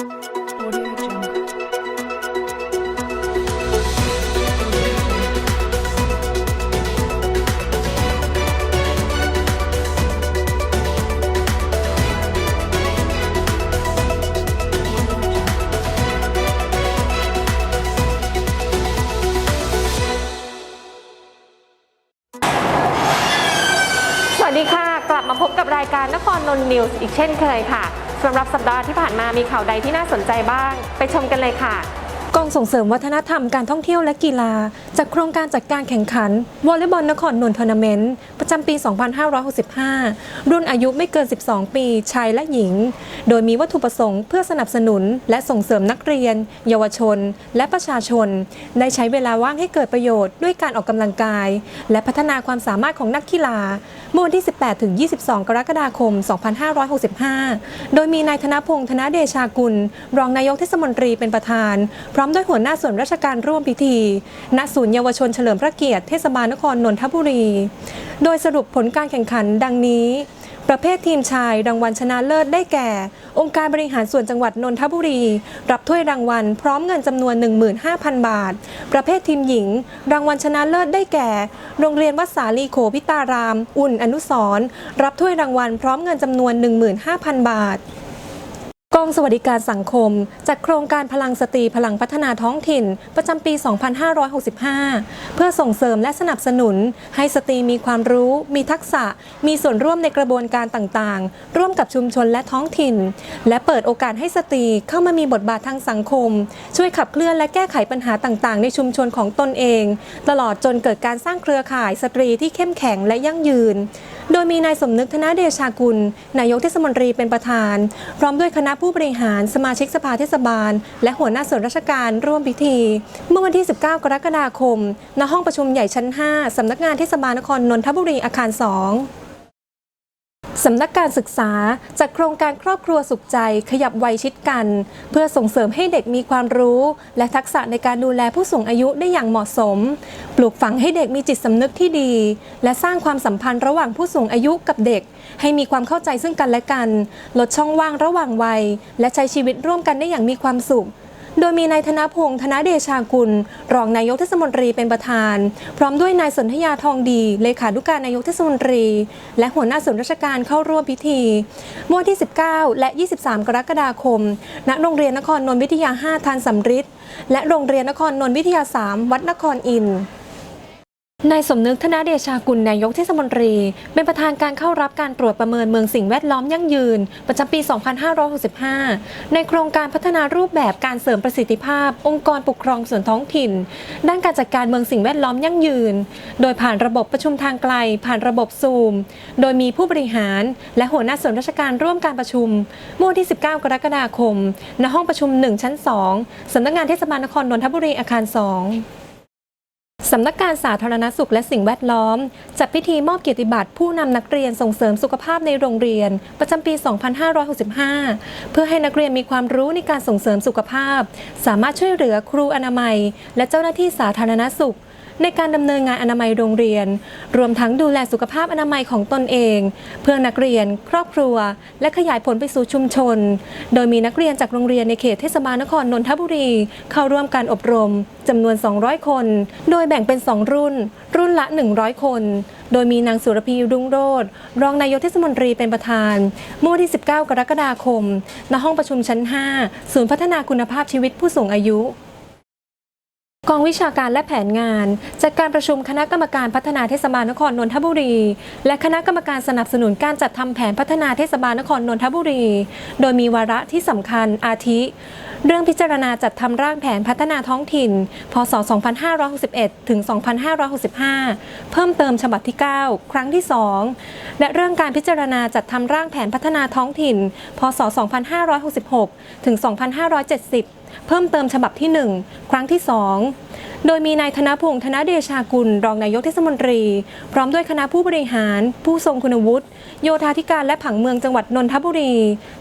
สวัสดีค่ะ กลับมาพบกับรายการนครนนท์นิวส์อีกเช่นเคยค่ะ สำหรับสัปดาห์ที่ผ่านมามีข่าวใดที่น่าสนใจบ้าง ไปชมกันเลยค่ะ กองส่งเสริมวัฒนธรรมการท่องเที่ยวและกีฬาจากโครงการจัดการแข่งขันวอลเลย์บอลนครนนท์ทัวร์นาเมนต์ประจำปี 2565 รุ่นอายุไม่เกิน 12 ปีชายและหญิง โดยมีวัตถุประสงค์เพื่อสนับสนุน และส่งเสริมนักเรียน เยาวชน และประชาชน ได้ใช้เวลาว่างให้เกิดประโยชน์ด้วยการออกกำลังกาย และพัฒนาความสามารถของนักกีฬาเมื่อวันที่ 18 ถึง 22 กรกฎาคม 2565 โดยมีนายธนพงษ์ธนเดชากุล รองนายกเทศมนตรีเป็นประธานพร้อมด้วยหัวหน้าส่วนราชการร่วมพิธีณศูนย์เยาวชนเฉลิมพระเกียรติเทศบาลนครนนทบุรี โดยสรุปผลการแข่งขันดังนี้ ประเภททีมชายรางวัลชนะเลิศได้แก่ องค์การบริหารส่วนจังหวัดนนทบุรี รับถ้วยรางวัลพร้อมเงินจำนวน 15,000 บาท ประเภททีมหญิง รางวัลชนะเลิศได้แก่ โรงเรียนวัดสาลีโขพิตาราม อุ่นอนุสรรับถ้วยรางวัลพร้อมเงินจำนวน 15,000 บาท องสวัสดิการสังคม จัดโครงการพลังสตรีพลังพัฒนาท้องถิ่น ประจำปี 2565 เพื่อส่งเสริมและสนับสนุน ให้สตรีมีความรู้ มีทักษะ มีส่วนร่วมในกระบวนการต่างๆ ร่วมกับชุมชนและท้องถิ่น และเปิดโอกาสให้สตรีเข้ามามีบทบาททางสังคม ช่วยขับเคลื่อนและแก้ไขปัญหาต่างๆ ในชุมชนของตนเอง ตลอดจนเกิดการสร้างเครือข่ายสตรีที่เข้มแข็งและยั่งยืน โดยมีนายสมนึกธนเดชากุล นายกเทศมนตรีเป็นประธาน พร้อมด้วยคณะผู้บริหารสมาชิกสภาเทศบาล และหัวหน้าส่วนราชการร่วมพิธี เมื่อวันที่ 19 กรกฎาคม ณห้องประชุมใหญ่ชั้น 5 สำนักงานเทศบาลนครนนทบุรีอาคาร 2 สำนักการศึกษาจัดโครงการครอบครัวสุขใจขยับวัยชิดกัน เพื่อส่งเสริมให้เด็กมีความรู้ และทักษะในการดูแลผู้สูงอายุได้อย่างเหมาะสม ปลูกฝังให้เด็กมีจิตสำนึกที่ดี และสร้างความสัมพันธ์ระหว่างผู้สูงอายุกับเด็ก ให้มีความเข้าใจซึ่งกันและกัน ลดช่องว่างระหว่างวัย และใช้ชีวิตร่วมกันได้อย่างมีความสุข โดยมีนายธนพงศ์ธนเดชากุล รองนายกเทศมนตรีเป็นประธาน พร้อมด้วยนายสนธยาทองดี เลขานุการนายกเทศมนตรี และหัวหน้าส่วนราชการเข้าร่วมพิธีเมื่อวันที่ 19 และ 23 กรกฎาคม ณ โรงเรียนนครนนทวิทยา 5 ทานสำริดและโรงเรียนนครนนทวิทยา 3 วัดนครอินทร์ นายสมนึกธนเดชากุลนายกเทศมนตรี เป็นประธานการเข้ารับการตรวจประเมินเมืองสิ่งแวดล้อมยั่งยืน ประจำปี 2565 ในโครงการพัฒนารูปแบบการเสริมประสิทธิภาพ องค์กรปกครองส่วนท้องถิ่น ด้านการจัดการเมืองสิ่งแวดล้อมยั่งยืน โดยผ่านระบบประชุมทางไกล ผ่านระบบซูม โดยมีผู้บริหาร และหัวหน้าส่วนราชการร่วมการประชุมเมื่อวันที่ 19 กรกฎาคม ณห้องประชุม 1 ชั้น 2สำนักงานเทศบาลนครนนทบุรีอาคาร 2 สำนักการสาธารณสุขและสิ่งแวดล้อม จัดพิธีมอบเกียรติบัตรผู้นำนักเรียนส่งเสริมสุขภาพในโรงเรียน ประจำปี 2565 เพื่อให้นักเรียนมีความรู้ในการส่งเสริมสุขภาพ สามารถช่วยเหลือครูอนามัย และเจ้าหน้าที่สาธารณสุข ในการดำเนินงานอนามัยโรงเรียน รวมทั้งดูแลสุขภาพอนามัยของตนเอง เพื่อนักเรียน ครอบครัว และขยายผลไปสู่ชุมชน โดยมีนักเรียนจากโรงเรียนในเขตเทศบาลนครนนทบุรี เข้าร่วมการอบรมจำนวน 200 คน โดยแบ่งเป็น 2 รุ่น รุ่นละ 100 คน โดยมีนางสุรพีรุ่งโรจน์รองนายกเทศมนตรีเป็นประธานเมื่อวันที่ 19 กรกฎาคม ณ ห้องประชุมชั้น 5 ศูนย์พัฒนาคุณภาพชีวิตผู้สูงอายุ กองวิชาการและแผนงานจัดการประชุมคณะกรรมการพัฒนาเทศบาลนครนนทบุรี และคณะกรรมการสนับสนุนการจัดทำแผนพัฒนาเทศบาลนครนนทบุรี โดยมีวาระที่สำคัญอาทิ เรื่องพิจารณาจัดทำร่างแผนพัฒนาท้องถิ่น พศ 2561 ถึง 2565 เพิ่มเติมฉบับที่ 9 ครั้งที่ 2 และเรื่องการพิจารณาจัดทำร่างแผนพัฒนาท้องถิ่น พศ 2566 ถึง 2570 เพิ่มเติมฉบับที่ 1 ครั้งที่ 2 โดยมีนายธนพงษ์ธนเดชากุล รองนายกเทศมนตรี พร้อมด้วยคณะผู้บริหาร ผู้ทรงคุณวุฒิ โยธาธิการและผังเมืองจังหวัดนนทบุรี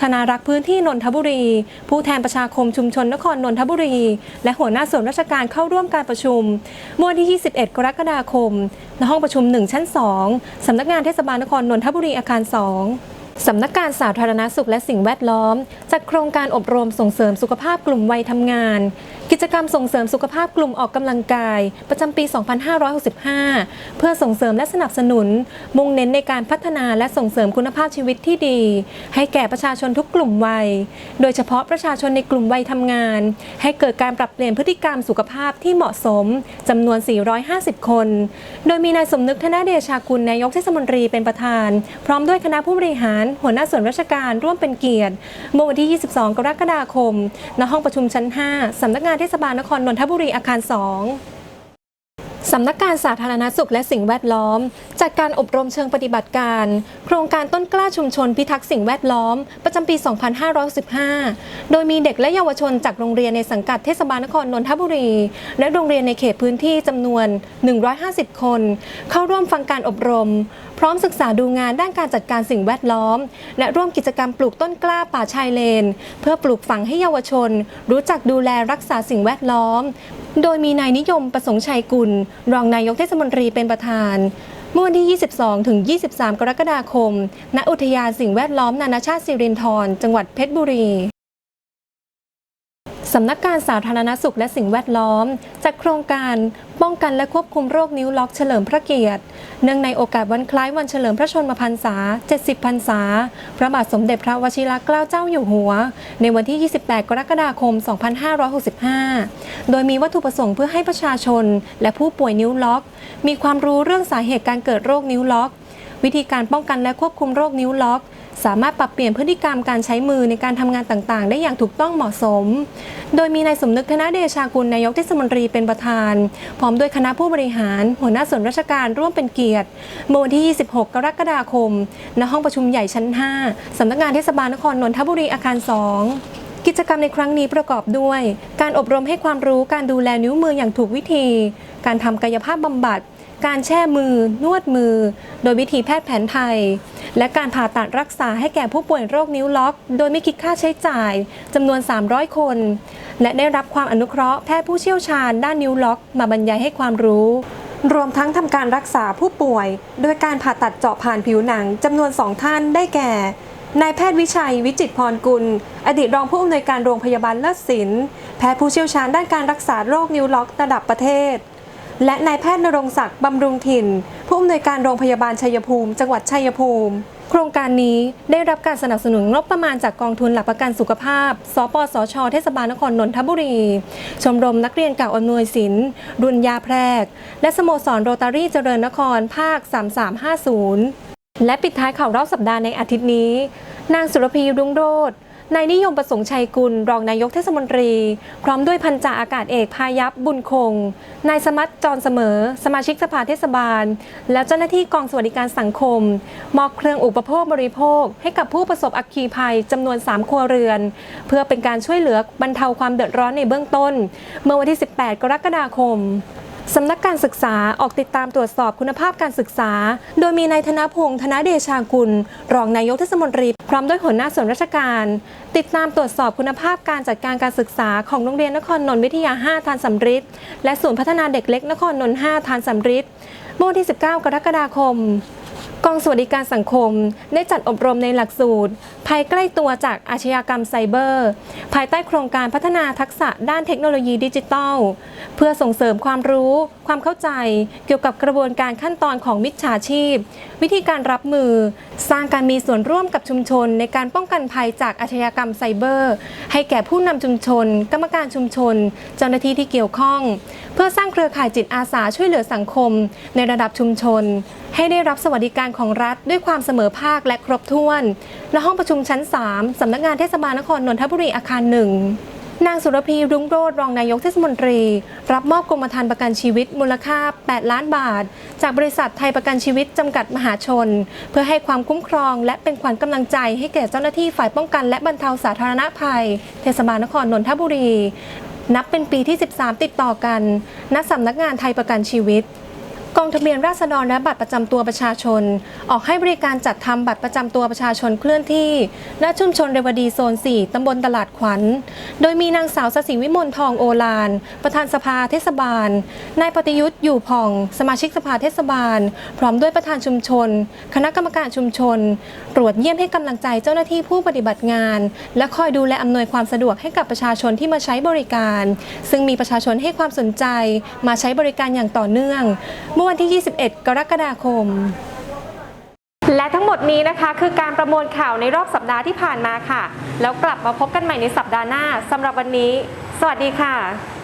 ธนารักษ์พื้นที่นนทบุรี ผู้แทนประชาคมชุมชนนครนนทบุรี และหัวหน้าส่วนราชการเข้าร่วมการประชุมเมื่อวันที่ 21 กรกฎาคม ณ ห้องประชุม 1 ชั้น 2 สำนักงานเทศบาลนครนนทบุรีอาคาร 2 สำนักการสาธารณสุขและสิ่งแวดล้อม จัดโครงการอบรมส่งเสริมสุขภาพกลุ่มวัยทำงาน กิจกรรมส่งเสริมสุขภาพกลุ่มออกกำลังกาย ประจำปี 2565 เพื่อส่งเสริมและสนับสนุน มุ่งเน้นในการพัฒนาและส่งเสริมคุณภาพชีวิตที่ดี ให้แก่ประชาชนทุกกลุ่มวัย โดยเฉพาะประชาชนในกลุ่มวัยทำงาน ให้เกิดการปรับเปลี่ยนพฤติกรรมสุขภาพที่เหมาะสมจำนวน 450 คน โดยมีนายสมนึกธนเดชากุลนายกเทศมนตรีเป็นประธาน พร้อมด้วยคณะผู้บริหาร หัวหน้าส่วนราชการร่วมเป็นเกียรติเมื่อวันที่ 22 กรกฎาคมณห้องประชุมชั้น 5สำนักงานเทศบาลนครนนทบุรีอาคาร 2 สำนักการสาธารณสุขและสิ่งแวดล้อม จัดการอบรมเชิงปฏิบัติการ โครงการต้นกล้าชุมชนพิทักษ์สิ่งแวดล้อม ประจำปี 2515โดยมีเด็กและเยาวชนจากโรงเรียนในสังกัดเทศบาลนครนนทบุรี และโรงเรียนในเขตพื้นที่จำนวน 150 คน เข้าร่วมฟังการอบรม พร้อมศึกษาดูงานด้านการจัดการสิ่งแวดล้อม และร่วมกิจกรรมปลูกต้นกล้าป่าชายเลน เพื่อปลูกฝังให้เยาวชน รู้จักดูแลรักษาสิ่งแวดล้อม โดยมีนายนิยมประสงค์ชัยกุล รองนายกเทศมนตรีเป็นประธานเมื่อวันที่ 22 ถึง 23 กรกฎาคม ณ อุทยานสิ่งแวดล้อมนานาชาติสิรินธร จังหวัดเพชรบุรี สำนักการสาธารณสุขและสิ่งแวดล้อม จัดโครงการป้องกันและควบคุมโรคนิ้วล็อกเฉลิมพระเกียรติ เนื่องในโอกาสวันคล้ายวันเฉลิมพระชนมพรรษา 70 พรรษา พระบาทสมเด็จพระวชิรเกล้าเจ้าอยู่หัว ในวันที่ 28 กรกฎาคม 2565 โดยมีวัตถุประสงค์เพื่อให้ประชาชน และผู้ป่วยนิ้วล็อก มีความรู้เรื่องสาเหตุการเกิดโรคนิ้วล็อก วิธีการป้องกันและควบคุมโรคนิ้วล็อก สามารถปรับเปลี่ยนพฤติกรรมการใช้มือในการทำงานต่างๆ ได้อย่างถูกต้องเหมาะสม โดยมีนายสมนึกธนเดชากุลนายกเทศมนตรีเป็นประธาน พร้อมด้วยคณะผู้บริหาร หัวหน้าส่วนราชการร่วมเป็นเกียรติเมื่อวันที่ 26 กรกฎาคม ณ ห้องประชุมใหญ่ชั้น 5 สำนักงานเทศบาลนครนนทบุรีอาคาร 2กิจกรรมในครั้งนี้ประกอบด้วย การอบรมให้ความรู้การดูแลนิ้วมืออย่างถูกวิธี การทำกายภาพบำบัด การแช่มือ นวดมือ โดยวิธีแพทย์แผนไทย และการผ่าตัดรักษาให้แก่ผู้ป่วยโรคนิ้วล็อก โดยไม่คิดค่าใช้จ่ายจำนวน 300 คน และได้รับความอนุเคราะห์แพทย์ผู้เชี่ยวชาญด้านนิ้วล็อก มาบรรยายให้ความรู้รวมทั้งทำการรักษาผู้ป่วย โดยการผ่าตัดเจาะผ่านผิวหนังจำนวน2ท่านได้แก่ นายแพทย์วิชัยวิจิตพรกุล อดีตรองผู้อำนวยการโรงพยาบาลเลิศศิลป์แพทย์ผู้เชี่ยวชาญด้านการรักษาโรคนิ้วล็อกระดับประเทศ และนายแพทย์นรงศักดิ์บำรุงถิ่น ผู้อำนวยการโรงพยาบาลชัยภูมิ จังหวัดชัยภูมิ โครงการนี้ได้รับการสนับสนุนงบประมาณจากกองทุนหลักประกันสุขภาพ สปสช เทศบาลนครนนทบุรี ชมรมนักเรียนเก่าอำนวยสินรุ่นยาแพรก และสโมสรโรตารี่เจริญนครภาค 3350 และปิดท้ายข่าวรอบสัปดาห์ในอาทิตย์นี้ นางสุรพีรุ่งโรจ นายนิยมประสงค์ชัยกุล รองนายกเทศมนตรี พร้อมด้วยพันจ่าอากาศเอกพายัพบุญคง นายสมัตจรเสมอ สมาชิกสภาเทศบาล และเจ้าหน้าที่กองสวัสดิการสังคม มอบเครื่องอุปโภคบริโภค ให้กับผู้ประสบอัคคีภัยจำนวน 3 ครัวเรือน เพื่อเป็นการช่วยเหลือบรรเทาความเดือดร้อนในเบื้องต้น เมื่อวันที่ 18 กรกฎาคมสำนักการศึกษาออกติดตามตรวจสอบคุณภาพการศึกษา โดยมีนายธนพงษ์ธนเดชากุล รองนายกเทศมนตรี พร้อมด้วยหัวหน้าส่วนราชการ ติดตามตรวจสอบคุณภาพการจัดการการศึกษาของโรงเรียนนครนนท์วิทยา 5ทานสำริดและศูนย์พัฒนาเด็กเล็กนครนนท์5ทานสำริดเมื่อวันที่ 19 กรกฎาคม กองสวัสดิการสังคมได้จัดอบรมในหลักสูตร ภัยใกล้ตัวจากอาชญากรรมไซเบอร์ ภายใต้โครงการพัฒนาทักษะด้านเทคโนโลยีดิจิทัล เพื่อส่งเสริมความรู้ ความเข้าใจเกี่ยวกับกระบวนการขั้นตอนของมิจฉาชีพ วิธีการรับมือ สร้างการมีส่วนร่วมกับชุมชน ในการป้องกันภัยจากอาชญากรรมไซเบอร์ ให้แก่ผู้นำชุมชน กรรมการชุมชน เจ้าหน้าที่ที่เกี่ยวข้อง เพื่อสร้างเครือข่ายจิตอาสาช่วยเหลือสังคม ในระดับชุมชน ให้ได้รับสวัสดิการของรัฐด้วยความเสมอภาคและครบถ้วน และห้องประชุมชั้น 3 สำนักงานเทศบาลนครนนทบุรีอาคารหนึ่งนางสุรพีรุ้งโรจน์รองนายกเทศมนตรี รับมอบกรมธรรม์ประกันชีวิตมูลค่า 8 ล้านบาท จากบริษัทไทยประกันชีวิตจำกัดมหาชน เพื่อให้ความคุ้มครอง และเป็นขวัญกำลังใจให้แก่เจ้าหน้าที่ฝ่ายป้องกันและบรรเทาสาธารณภัย เทศบาลนครนนทบุรี นับเป็นปีที่ 13 ติดต่อกัน ณสำนักงานไทยประกันชีวิต กองทะเบียนราษฎรและบัตรประจำตัวประชาชน ออกให้บริการจัดทำบัตรประจำตัวประชาชนเคลื่อนที่ณชุมชนเรวดีโซน 4 ตำบลตลาดขวัญ โดยมีนางสาวสศิวิมลทองโอลาน ประธานสภาเทศบาล นายปฏิยุทธ์อยู่ผ่อง สมาชิกสภาเทศบาล พร้อมด้วยประธานชุมชน คณะกรรมการชุมชน ตรวจเยี่ยมให้กำลังใจเจ้าหน้าที่ผู้ปฏิบัติงาน และคอยดูแลอำนวยความสะดวกให้กับประชาชนที่มาใช้บริการ ซึ่งมีประชาชนให้ความสนใจมาใช้บริการอย่างต่อเนื่องมื่อวันที่ 21 กรกฎาคม และทั้งหมดนี้นะคะ คือการประมวลข่าวในรอบสัปดาห์ที่ผ่านมาค่ะ แล้วกลับมาพบกันใหม่ในสัปดาห์หน้าสำหรับวันนี้ สวัสดีค่ะ